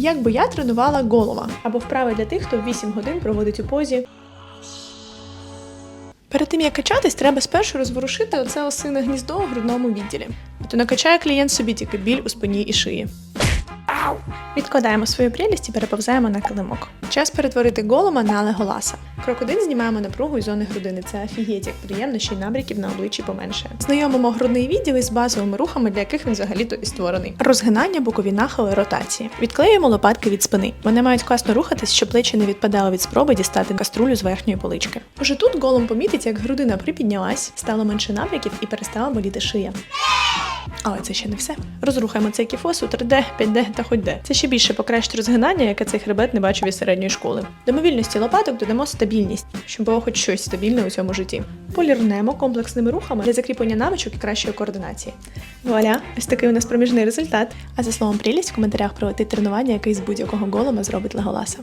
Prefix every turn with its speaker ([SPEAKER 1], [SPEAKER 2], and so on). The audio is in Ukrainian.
[SPEAKER 1] Як би я тренувала голова або вправи для тих, хто 8 годин проводить у позі. Перед тим як качатись, треба спершу розворушити оце осине гніздо у грудному відділі. То накачає клієнт собі тільки біль у спині і шиї. Відкладаємо свою прелість і переповзаємо на килимок. Час перетворити голома на леголаса. Крок один знімаємо напругу із зони грудини. Це офігеть, як приємно, ще й набріків на обличчі поменше. Знайомимо грудний відділ із базовими рухами, для яких він взагалі-то і створений. Розгинання, бокові нахили, ротації. Відклеюємо лопатки від спини. Вони мають класно рухатись, щоб плечі не відпадали від спроби дістати каструлю з верхньої полички. Уже тут голом помітить, як грудина припіднялась, стало менше набряків і перестала боліти шия. Але це ще не все. Розрухаємо цей кіфос у 3D, 5D та хоч де. Це ще більше покращить розгинання, яке цей хребет не бачив із середньої школи. До мобільності лопаток додамо стабільність, щоб було хоч щось стабільне у цьому житті. Полірнемо комплексними рухами для закріплення навичок і кращої координації. Вуаля, ось такий у нас проміжний результат. А за словом прелість в коментарях прилетить тренування, яке з будь-якого голома зробить Леголаса.